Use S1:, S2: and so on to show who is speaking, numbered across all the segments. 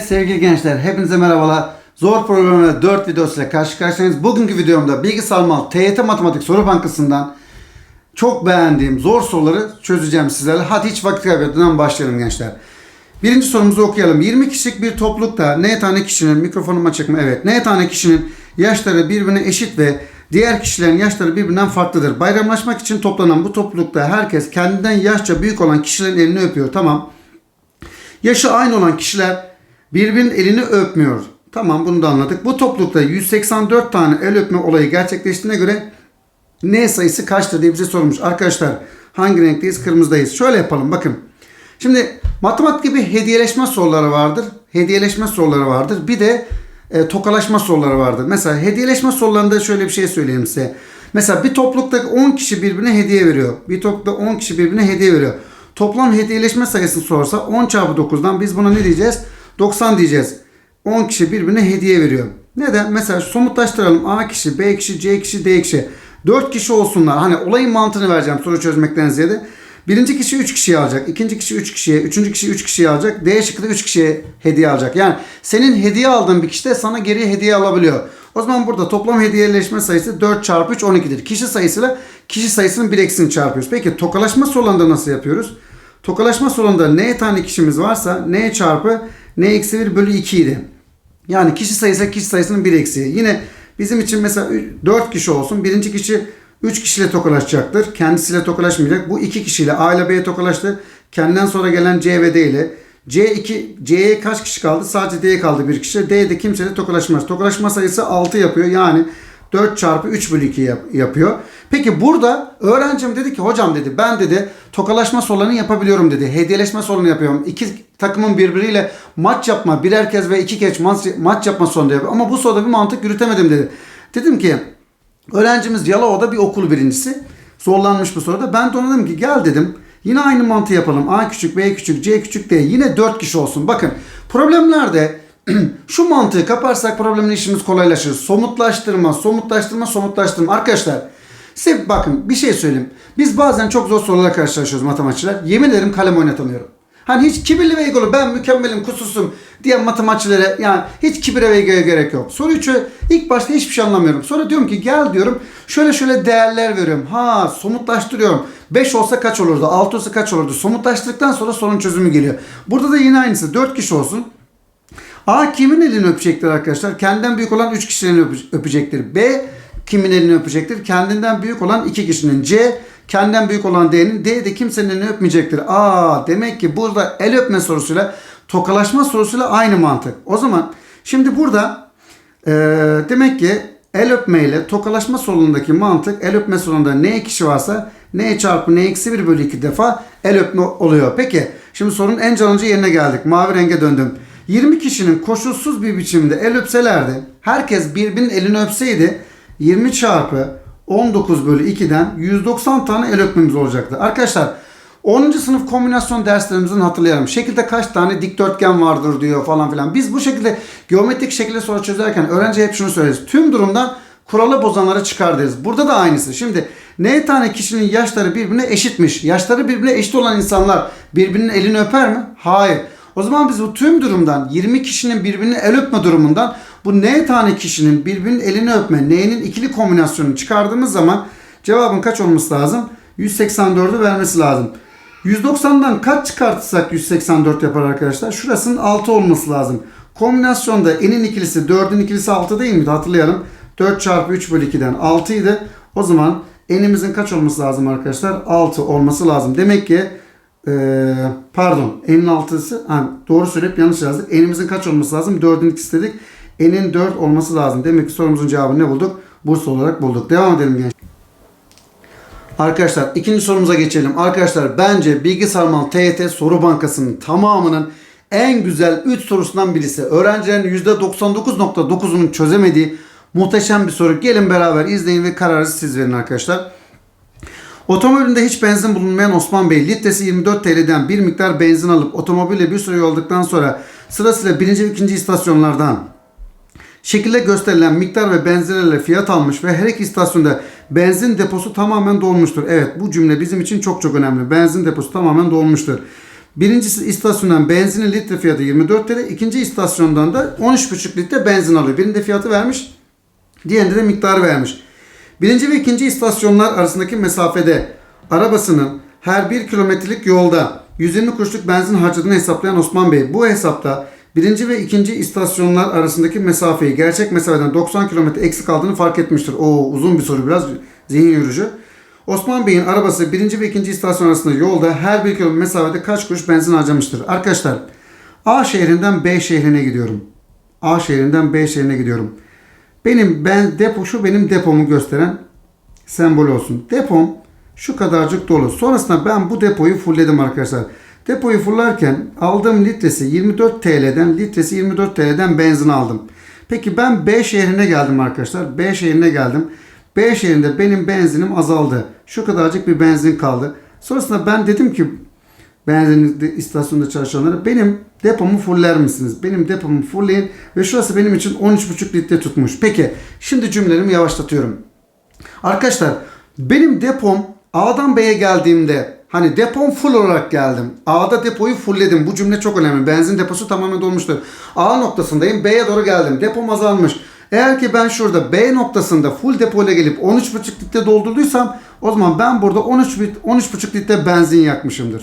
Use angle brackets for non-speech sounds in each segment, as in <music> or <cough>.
S1: Sevgili gençler hepinize merhabalar. Zor programına 4 videosuyla karşı karşıyayız. Bugünkü videomda Bilgisayar Mal TYT Matematik Soru Bankası'ndan çok beğendiğim zor soruları çözeceğim sizlerle. Hadi hiç vakit kaybetmeden başlayalım gençler. Birinci sorumuzu okuyalım. 20 kişilik bir toplulukta ne tane kişinin mikrofonuma çekme evet ne tane kişinin yaşları birbirine eşit ve diğer kişilerin yaşları birbirinden farklıdır. Bayramlaşmak için toplanan bu toplulukta herkes kendinden yaşça büyük olan kişilerin elini öpüyor. Tamam. Yaşı aynı olan kişiler birbirinin elini öpmüyor. Tamam bunu da anladık. Bu toplulukta 184 tane el öpme olayı gerçekleştiğine göre N sayısı kaçtır diye bize sormuş. Arkadaşlar hangi renkteyiz? Kırmızıdayız. Şöyle yapalım bakın. Şimdi matematik gibi hediyeleşme soruları vardır. Hediyeleşme soruları vardır. Bir de e, tokalaşma soruları vardır. Mesela hediyeleşme sorularında şöyle bir şey söyleyeyim size. Mesela bir toplulukta 10 kişi birbirine hediye veriyor. Bir toplulukta 10 kişi birbirine hediye veriyor. Toplam hediyeleşme sayısını sorsa 10 çarpı 9'dan biz buna ne diyeceğiz? 90 diyeceğiz. 10 kişi birbirine hediye veriyor. Neden? Mesela somutlaştıralım. A kişi, B kişi, C kişi, D kişi. 4 kişi olsunlar. Hani olayın mantığını vereceğim soru çözmekten ziyade. Birinci kişi 3 kişiye alacak. ikinci kişi 3 kişiye. Üçüncü kişi 3 kişiye alacak. D şıkkı da 3 kişiye hediye alacak. Yani senin hediye aldığın bir kişi de sana geriye hediye alabiliyor. O zaman burada toplam hediyeleşme sayısı 4 çarpı 3 12'dir. Kişi sayısıyla kişi sayısının bir eksini çarpıyoruz. Peki tokalaşma sorularında nasıl yapıyoruz? Tokalaşma sorununda n tane kişimiz varsa n çarpı n eksi 1 bölü 2 idi. Yani kişi sayısı kişi sayısının bir eksiği. Yine bizim için mesela 4 kişi olsun. Birinci kişi 3 kişiyle tokalaşacaktır. Kendisiyle tokalaşmayacak. Bu 2 kişiyle A ile B'ye tokalaştı. Kendinden sonra gelen C ve D ile. C2, C'ye kaç kişi kaldı? Sadece D'ye kaldı bir kişi. D'de kimseyle tokalaşmaz. Tokalaşma sayısı 6 yapıyor. Yani 4 çarpı 3 bölü 2 yap- yapıyor. Peki burada öğrencim dedi ki hocam dedi ben dedi tokalaşma sorularını yapabiliyorum dedi. Hediyeleşme sorunu yapıyorum. İki takımın birbiriyle maç yapma birer kez ve iki kez maç, maç yapma sorunu yapıyor. Ama bu soruda bir mantık yürütemedim dedi. Dedim ki öğrencimiz Yalova'da bir okul birincisi. Zorlanmış bu soruda. Ben de ona dedim ki gel dedim. Yine aynı mantığı yapalım. A küçük, B küçük, C küçük, D. Yine 4 kişi olsun. Bakın problemlerde <clears throat> şu mantığı kaparsak problemin işimiz kolaylaşır. Somutlaştırma, somutlaştırma, somutlaştırma. Arkadaşlar size bakın bir şey söyleyeyim. Biz bazen çok zor sorularla karşılaşıyoruz matematikçiler. Yemin ederim kalem oynatamıyorum. Hani hiç kibirli ve egolu ben mükemmelim kusursuzum diyen matematikçilere yani hiç kibire ve egoya gerek yok. Soruyu çö- ilk başta hiçbir şey anlamıyorum. Sonra diyorum ki gel diyorum şöyle şöyle değerler veriyorum. Ha somutlaştırıyorum. 5 olsa kaç olurdu? 6 olsa kaç olurdu? Somutlaştırdıktan sonra sorun çözümü geliyor. Burada da yine aynısı. 4 kişi olsun. A kimin elini öpecektir arkadaşlar? Kendinden büyük olan 3 kişinin öpecektir. B kimin elini öpecektir? Kendinden büyük olan 2 kişinin. C kendinden büyük olan D'nin. D de kimsenin elini öpmeyecektir. Aa demek ki burada el öpme sorusuyla tokalaşma sorusuyla aynı mantık. O zaman şimdi burada eee, demek ki el öpme ile tokalaşma sorunundaki mantık el öpme sorununda n kişi varsa n çarpı n eksi 1 bölü 2 defa el öpme oluyor. Peki şimdi sorunun en canlıcı yerine geldik. Mavi renge döndüm. 20 kişinin koşulsuz bir biçimde el öpselerdi, herkes birbirinin elini öpseydi 20 çarpı 19 bölü 2'den 190 tane el öpmemiz olacaktı. Arkadaşlar 10. sınıf kombinasyon derslerimizden hatırlayalım. Şekilde kaç tane dikdörtgen vardır diyor falan filan. Biz bu şekilde geometrik şekilde soru çözerken öğrenci hep şunu söyleriz. Tüm durumdan kuralı bozanları çıkar deriz. Burada da aynısı. Şimdi ne tane kişinin yaşları birbirine eşitmiş. Yaşları birbirine eşit olan insanlar birbirinin elini öper mi? Hayır. O zaman biz bu tüm durumdan 20 kişinin birbirini el öpme durumundan bu n tane kişinin birbirinin elini öpme, n'nin ikili kombinasyonunu çıkardığımız zaman cevabın kaç olması lazım? 184'ü vermesi lazım. 190'dan kaç çıkartırsak 184 yapar arkadaşlar? Şurasının 6 olması lazım. Kombinasyonda n'in ikilisi 4'ün ikilisi 6 değil miydi? Hatırlayalım. 4 çarpı 3 bölü 2'den 6 idi. O zaman n'imizin kaç olması lazım arkadaşlar? 6 olması lazım. Demek ki ee, pardon n'in 6'sı ha, doğru söyleyip yanlış yazdık. n'imizin kaç olması lazım? 4'ün ikisi dedik. n'in 4 olması lazım. Demek ki sorumuzun cevabını ne bulduk? Bursa olarak bulduk. Devam edelim gençler. Arkadaşlar ikinci sorumuza geçelim. Arkadaşlar bence Bilgisayar Mal TYT Soru Bankası'nın tamamının en güzel 3 sorusundan birisi. Öğrencilerin %99.9'unun çözemediği muhteşem bir soru. Gelin beraber izleyin ve kararı siz verin arkadaşlar. Otomobilinde hiç benzin bulunmayan Osman Bey litresi 24 TL'den bir miktar benzin alıp otomobille bir süre yolduktan sonra sırasıyla birinci ve ikinci istasyonlardan şekilde gösterilen miktar ve benzerlerle fiyat almış ve her iki istasyonda benzin deposu tamamen dolmuştur. Evet bu cümle bizim için çok çok önemli. Benzin deposu tamamen dolmuştur. Birinci istasyondan benzinin litre fiyatı 24 TL. ikinci istasyondan da 13,5 litre benzin alıyor. Birinde fiyatı vermiş. Diğerinde de miktarı vermiş. Birinci ve ikinci istasyonlar arasındaki mesafede arabasının her bir kilometrelik yolda 120 kuruşluk benzin harcadığını hesaplayan Osman Bey bu hesapta birinci ve ikinci istasyonlar arasındaki mesafeyi gerçek mesafeden 90 kilometre eksik aldığını fark etmiştir. Oo uzun bir soru biraz zihin yorucu. Osman Bey'in arabası birinci ve ikinci istasyon arasında yolda her bir kilometre mesafede kaç kuruş benzin harcamıştır? Arkadaşlar A şehrinden B şehrine gidiyorum. A şehrinden B şehrine gidiyorum. Benim ben depo şu benim depomu gösteren sembol olsun. Depom şu kadarcık dolu. Sonrasında ben bu depoyu fullledim arkadaşlar. Depoyu fullarken aldığım litresi 24 TL'den litresi 24 TL'den benzin aldım. Peki ben B şehrine geldim arkadaşlar. B şehrine geldim. B şehrinde benim benzinim azaldı. Şu kadarcık bir benzin kaldı. Sonrasında ben dedim ki benzin istasyonunda çalışanlara benim depomu fuller misiniz? Benim depomu fullleyin ve şurası benim için 13,5 litre tutmuş. Peki şimdi cümlelerimi yavaşlatıyorum. Arkadaşlar benim depom A'dan B'ye geldiğimde hani depom full olarak geldim. A'da depoyu fullledim. Bu cümle çok önemli. Benzin deposu tamamen dolmuştur. A noktasındayım. B'ye doğru geldim. Depom azalmış. Eğer ki ben şurada B noktasında full depoyla gelip 13,5 litre doldurduysam o zaman ben burada 13 bit- 13,5 litre benzin yakmışımdır.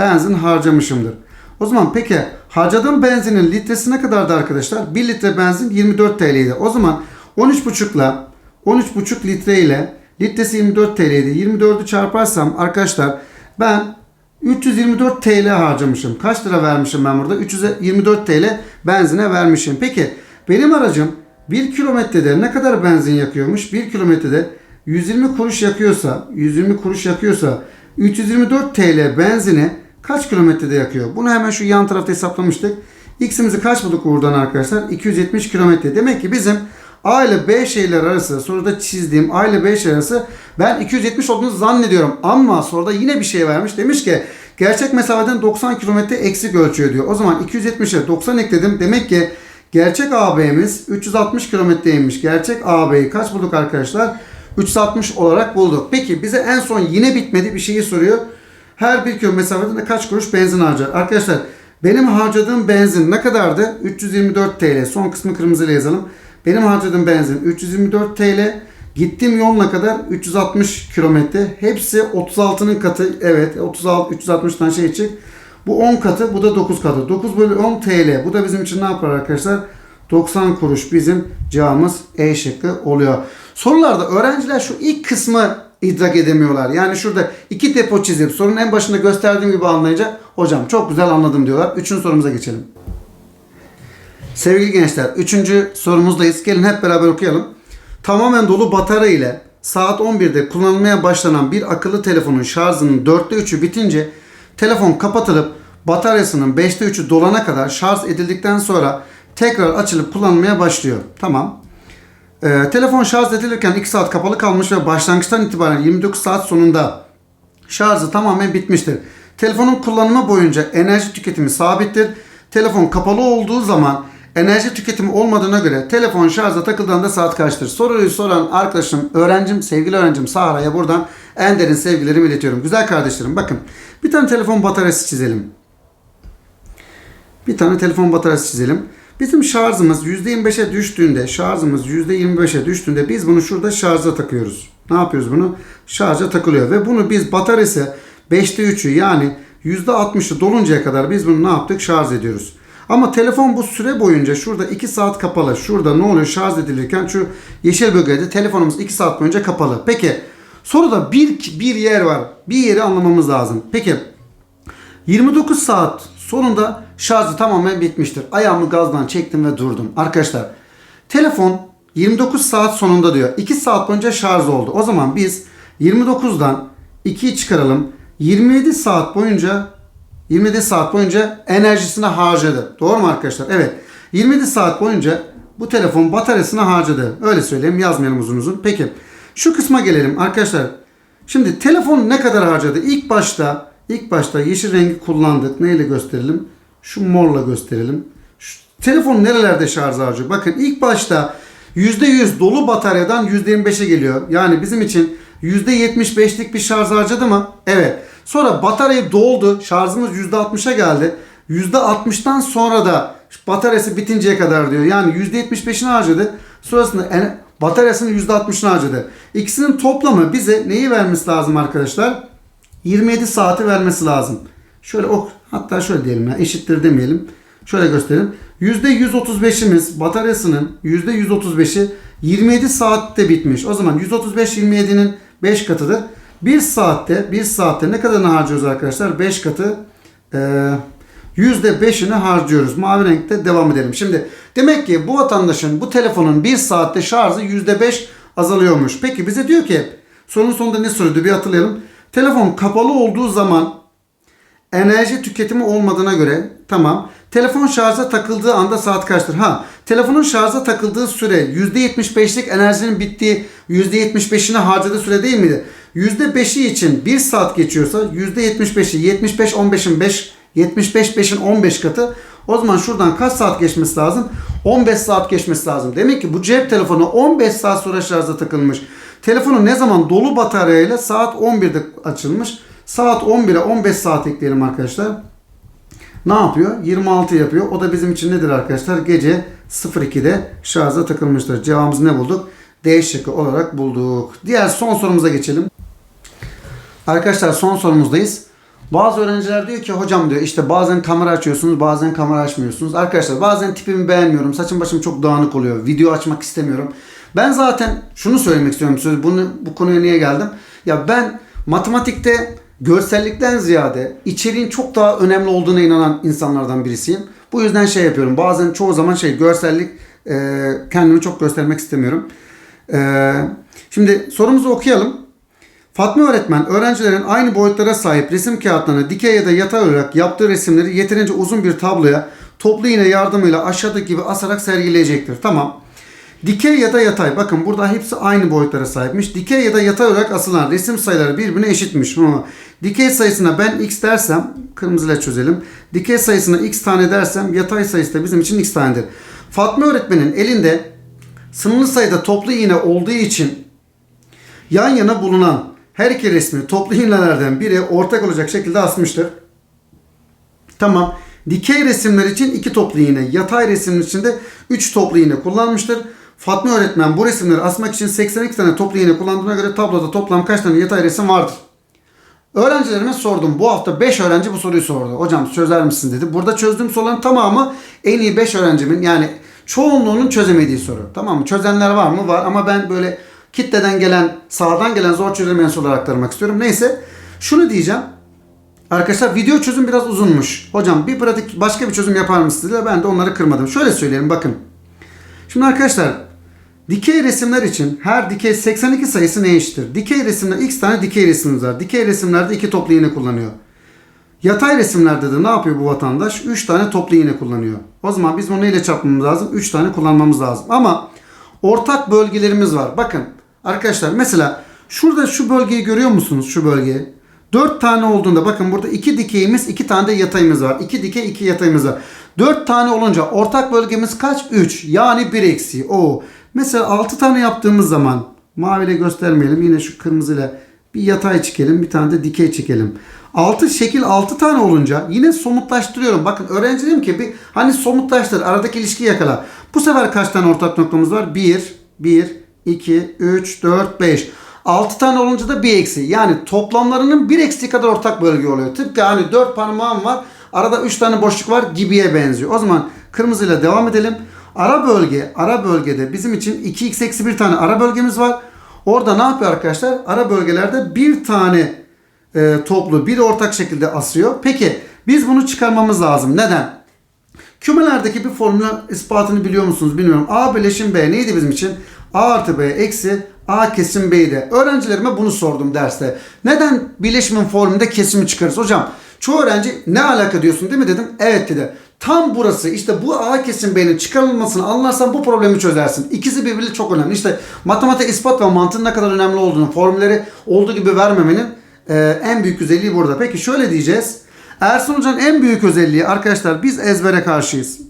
S1: Benzin harcamışımdır. O zaman peki harcadığım benzinin litresi ne kadardı arkadaşlar? 1 litre benzin 24 TL'ydi. O zaman 13,5 ile 13,5 litre ile litresi 24 TL'ydi. 24'ü çarparsam arkadaşlar ben 324 TL harcamışım. Kaç lira vermişim ben burada? 324 TL benzine vermişim. Peki benim aracım 1 kilometrede ne kadar benzin yakıyormuş? 1 kilometrede 120 kuruş yakıyorsa, 120 kuruş yakıyorsa 324 TL benzini kaç kilometrede yakıyor? Bunu hemen şu yan tarafta hesaplamıştık. X'imizi kaç bulduk buradan arkadaşlar? 270 kilometre. Demek ki bizim A ile B şehirler arası soruda çizdiğim A ile B şehir arası ben 270 olduğunu zannediyorum. Ama soruda yine bir şey vermiş. Demiş ki gerçek mesafeden 90 kilometre eksik ölçüyor diyor. O zaman 270'e 90 ekledim. Demek ki gerçek AB'miz 360 kilometreymiş. Gerçek AB'yi kaç bulduk arkadaşlar? 360 olarak bulduk. Peki bize en son yine bitmedi bir şeyi soruyor. Her bir kilometre mesafede de kaç kuruş benzin harcar? Arkadaşlar benim harcadığım benzin ne kadardı? 324 TL. Son kısmı kırmızıyla yazalım. Benim harcadığım benzin 324 TL. Gittiğim yol ne kadar? 360 kilometre. Hepsi 36'nın katı. Evet 36 360'tan şey çık. Bu 10 katı, bu da 9 katı. 9 bölü 10 TL. Bu da bizim için ne yapar arkadaşlar? 90 kuruş bizim cevabımız E şıkkı oluyor. Sorularda öğrenciler şu ilk kısmı idrak edemiyorlar. Yani şurada iki depo çizip sorunun en başında gösterdiğim gibi anlayınca hocam çok güzel anladım diyorlar. Üçüncü sorumuza geçelim. Sevgili gençler, üçüncü sorumuzdayız. Gelin hep beraber okuyalım. Tamamen dolu batarya ile saat 11'de kullanılmaya başlanan bir akıllı telefonun şarjının 4'te 3'ü bitince telefon kapatılıp bataryasının 5'te 3'ü dolana kadar şarj edildikten sonra tekrar açılıp kullanılmaya başlıyor. Tamam. Ee, telefon şarj edilirken 2 saat kapalı kalmış ve başlangıçtan itibaren 29 saat sonunda şarjı tamamen bitmiştir. Telefonun kullanımı boyunca enerji tüketimi sabittir. Telefon kapalı olduğu zaman enerji tüketimi olmadığına göre telefon şarja takıldığında saat kaçtır? Soruyu soran arkadaşım, öğrencim, sevgili öğrencim Sahra'ya buradan en derin sevgilerimi iletiyorum. Güzel kardeşlerim bakın bir tane telefon bataryası çizelim. Bir tane telefon bataryası çizelim. Bizim şarjımız %25'e düştüğünde, şarjımız %25'e düştüğünde biz bunu şurada şarja takıyoruz. Ne yapıyoruz bunu? Şarja takılıyor ve bunu biz bataryası 5'te 3'ü yani %60'ı doluncaya kadar biz bunu ne yaptık? Şarj ediyoruz. Ama telefon bu süre boyunca şurada 2 saat kapalı. Şurada ne oluyor? Şarj edilirken şu yeşil bölgede telefonumuz 2 saat boyunca kapalı. Peki soruda bir, bir yer var. Bir yeri anlamamız lazım. Peki 29 saat sonunda şarjı tamamen bitmiştir. Ayağımı gazdan çektim ve durdum. Arkadaşlar telefon 29 saat sonunda diyor. 2 saat boyunca şarj oldu. O zaman biz 29'dan 2'yi çıkaralım. 27 saat boyunca 27 saat boyunca enerjisini harcadı. Doğru mu arkadaşlar? Evet. 27 saat boyunca bu telefon bataryasını harcadı. Öyle söyleyeyim yazmayalım uzun uzun. Peki şu kısma gelelim arkadaşlar. Şimdi telefon ne kadar harcadı? İlk başta ilk başta yeşil rengi kullandık. Neyle gösterelim? Şu morla gösterelim. Şu, telefon nerelerde şarj harcıyor? Bakın ilk başta %100 dolu bataryadan %25'e geliyor. Yani bizim için %75'lik bir şarj harcadı mı? Evet. Sonra batarya doldu. Şarjımız %60'a geldi. %60'tan sonra da bataryası bitinceye kadar diyor. Yani %75'ini harcadı. Sonrasında en, bataryasının %60'ını harcadı. İkisinin toplamı bize neyi vermesi lazım arkadaşlar? 27 saati vermesi lazım. Şöyle ok hatta şöyle diyelim ya eşittir demeyelim. Şöyle gösterelim. %135'imiz bataryasının %135'i 27 saatte bitmiş. O zaman 135 27'nin 5 katıdır. 1 saatte 1 saatte ne kadarını harcıyoruz arkadaşlar? 5 katı eee %5'ini harcıyoruz. Mavi renkte devam edelim. Şimdi demek ki bu vatandaşın bu telefonun 1 saatte şarjı %5 azalıyormuş. Peki bize diyor ki sorunun sonunda ne soruyordu bir hatırlayalım. Telefon kapalı olduğu zaman enerji tüketimi olmadığına göre tamam. Telefon şarja takıldığı anda saat kaçtır? Ha, telefonun şarja takıldığı süre %75'lik enerjinin bittiği %75'ini harcadığı süre değil miydi? %5'i için 1 saat geçiyorsa %75'i 75 15'in 5 75 5'in 15 katı. O zaman şuradan kaç saat geçmesi lazım? 15 saat geçmesi lazım. Demek ki bu cep telefonu 15 saat sonra şarja takılmış. Telefonu ne zaman dolu bataryayla saat 11'de açılmış. Saat 11'e 15 saat ekleyelim arkadaşlar. Ne yapıyor? 26 yapıyor. O da bizim için nedir arkadaşlar? Gece 02'de şarja takılmıştır. Cevabımızı ne bulduk? D şıkkı olarak bulduk. Diğer son sorumuza geçelim. Arkadaşlar son sorumuzdayız. Bazı öğrenciler diyor ki hocam diyor işte bazen kamera açıyorsunuz bazen kamera açmıyorsunuz. Arkadaşlar bazen tipimi beğenmiyorum. Saçım başım çok dağınık oluyor. Video açmak istemiyorum. Ben zaten şunu söylemek istiyorum. size. Bunu, bu konuya niye geldim? Ya ben matematikte görsellikten ziyade içeriğin çok daha önemli olduğuna inanan insanlardan birisiyim. Bu yüzden şey yapıyorum. Bazen çoğu zaman şey görsellik e, kendimi çok göstermek istemiyorum. E, şimdi sorumuzu okuyalım. Fatma öğretmen öğrencilerin aynı boyutlara sahip resim kağıtlarını dikey ya da yatay olarak yaptığı resimleri yeterince uzun bir tabloya toplu iğne yardımıyla aşağıdaki gibi asarak sergileyecektir. Tamam. Dikey ya da yatay. Bakın burada hepsi aynı boyutlara sahipmiş. Dikey ya da yatay olarak asılan resim sayıları birbirine eşitmiş. Ama dikey sayısına ben x dersem kırmızıyla çözelim. Dikey sayısına x tane dersem yatay sayısı da bizim için x tanedir. Fatma öğretmenin elinde sınırlı sayıda toplu iğne olduğu için yan yana bulunan her iki resmi toplu iğnelerden biri ortak olacak şekilde asmıştır. Tamam. Dikey resimler için iki toplu iğne, yatay resimler için de 3 toplu iğne kullanmıştır. Fatma öğretmen bu resimleri asmak için 82 tane toplu iğne kullandığına göre tabloda toplam kaç tane yatay resim vardır? Öğrencilerime sordum. Bu hafta 5 öğrenci bu soruyu sordu. Hocam çözer misin dedi. Burada çözdüğüm soruların tamamı en iyi 5 öğrencimin yani çoğunluğunun çözemediği soru. Tamam mı? Çözenler var mı? Var ama ben böyle kitleden gelen, sağdan gelen zor çözülmeyen sorular aktarmak istiyorum. Neyse şunu diyeceğim. Arkadaşlar video çözüm biraz uzunmuş. Hocam bir pratik başka bir çözüm yapar mısınız. Ben de onları kırmadım. Şöyle söyleyelim bakın. Şimdi arkadaşlar dikey resimler için her dikey 82 sayısı ne eşittir? Dikey resimler x tane dikey resimimiz var. Dikey resimlerde iki toplu iğne kullanıyor. Yatay resimlerde de ne yapıyor bu vatandaş? 3 tane toplu iğne kullanıyor. O zaman biz bunu neyle çarpmamız lazım? 3 tane kullanmamız lazım. Ama ortak bölgelerimiz var. Bakın arkadaşlar mesela şurada şu bölgeyi görüyor musunuz? Şu bölgeyi. 4 tane olduğunda bakın burada 2 dikeyimiz 2 tane de yatayımız var. 2 dikey 2 yatayımız var. 4 tane olunca ortak bölgemiz kaç? 3. Yani 1 eksi. O. Mesela 6 tane yaptığımız zaman maviyle göstermeyelim. Yine şu kırmızıyla bir yatay çekelim. Bir tane de dikey çekelim. 6 şekil 6 tane olunca yine somutlaştırıyorum. Bakın öğrenci ki bir hani somutlaştır aradaki ilişkiyi yakala. Bu sefer kaç tane ortak noktamız var? 1, 1, 2, 3, 4, 5. 6 tane olunca da bir eksi. Yani toplamlarının bir eksi kadar ortak bölge oluyor. Tıpkı hani 4 parmağım var. Arada 3 tane boşluk var gibiye benziyor. O zaman kırmızıyla devam edelim. Ara bölge, ara bölgede bizim için 2x eksi bir tane ara bölgemiz var. Orada ne yapıyor arkadaşlar? Ara bölgelerde bir tane e, toplu bir ortak şekilde asıyor. Peki biz bunu çıkarmamız lazım. Neden? Kümelerdeki bir formülün ispatını biliyor musunuz bilmiyorum. A bileşim B neydi bizim için? A artı B eksi A kesim B'ydi. Öğrencilerime bunu sordum derste. Neden bileşimin formülünde kesimi çıkarız? Hocam çoğu öğrenci ne alaka diyorsun değil mi dedim. Evet dedi. Tam burası işte bu A kesim B'nin çıkarılmasını anlarsan bu problemi çözersin. İkisi birbiriyle çok önemli. İşte matematik ispat ve mantığın ne kadar önemli olduğunu, formülleri olduğu gibi vermemenin e, en büyük özelliği burada. Peki şöyle diyeceğiz. Ersun Hoca'nın en büyük özelliği arkadaşlar biz ezbere karşıyız.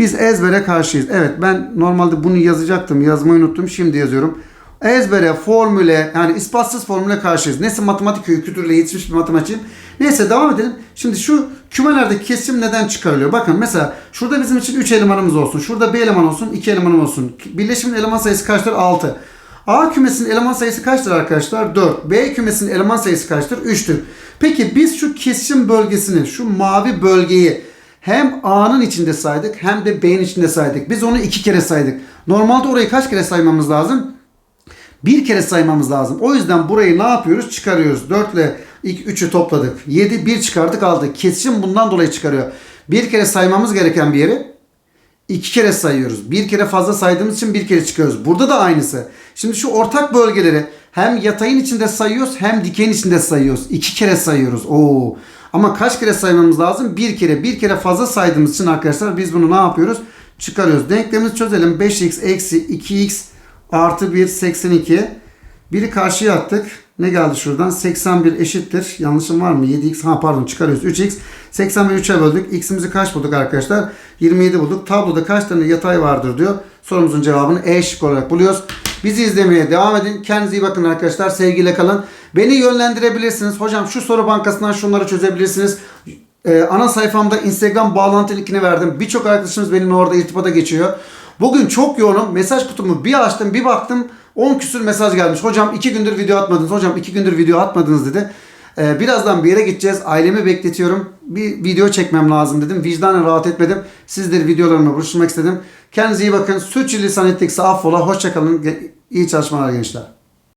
S1: Biz ezbere karşıyız. Evet ben normalde bunu yazacaktım. Yazmayı unuttum. Şimdi yazıyorum. ezbere, formüle yani ispatsız formüle karşıyız. Neyse matematik kültürüyle yetişmiş bir matematikçiyim. Neyse devam edelim. Şimdi şu kümelerdeki kesim neden çıkarılıyor? Bakın mesela şurada bizim için 3 elemanımız olsun. Şurada bir eleman olsun, 2 elemanım olsun. Birleşimin eleman sayısı kaçtır? 6. A kümesinin eleman sayısı kaçtır arkadaşlar? 4. B kümesinin eleman sayısı kaçtır? 3'tür. Peki biz şu kesişim bölgesini, şu mavi bölgeyi hem A'nın içinde saydık hem de B'nin içinde saydık. Biz onu iki kere saydık. Normalde orayı kaç kere saymamız lazım? Bir kere saymamız lazım. O yüzden burayı ne yapıyoruz? Çıkarıyoruz. 4 ile ilk 3'ü topladık. 7 1 çıkardık aldık. Kesişim bundan dolayı çıkarıyor. Bir kere saymamız gereken bir yeri iki kere sayıyoruz. Bir kere fazla saydığımız için bir kere çıkıyoruz. Burada da aynısı. Şimdi şu ortak bölgeleri hem yatayın içinde sayıyoruz hem dikeyin içinde sayıyoruz. İki kere sayıyoruz. Oo. Ama kaç kere saymamız lazım? Bir kere. Bir kere fazla saydığımız için arkadaşlar biz bunu ne yapıyoruz? Çıkarıyoruz. Denklemimizi çözelim. 5x eksi 2x artı 1 82. Biri karşıya attık. Ne geldi şuradan? 81 eşittir. Yanlışım var mı? 7x. Ha pardon çıkarıyoruz. 3x. 81 3'e böldük. X'imizi kaç bulduk arkadaşlar? 27 bulduk. Tabloda kaç tane yatay vardır diyor. Sorumuzun cevabını E şık olarak buluyoruz. Bizi izlemeye devam edin. Kendinize iyi bakın arkadaşlar. Sevgiyle kalın. Beni yönlendirebilirsiniz. Hocam şu soru bankasından şunları çözebilirsiniz. Ee, ana sayfamda Instagram bağlantı linkini verdim. Birçok arkadaşımız benimle orada irtibata geçiyor. Bugün çok yoğunum. Mesaj kutumu bir açtım bir baktım 10 küsür mesaj gelmiş. Hocam 2 gündür video atmadınız. Hocam 2 gündür video atmadınız dedi. Ee, birazdan bir yere gideceğiz. Ailemi bekletiyorum. Bir video çekmem lazım dedim. Vicdanen rahat etmedim. Sizleri videolarımla buluşturmak istedim. Kendinize iyi bakın. Suçu lisan ettikse affola. Hoşçakalın. İyi çalışmalar gençler.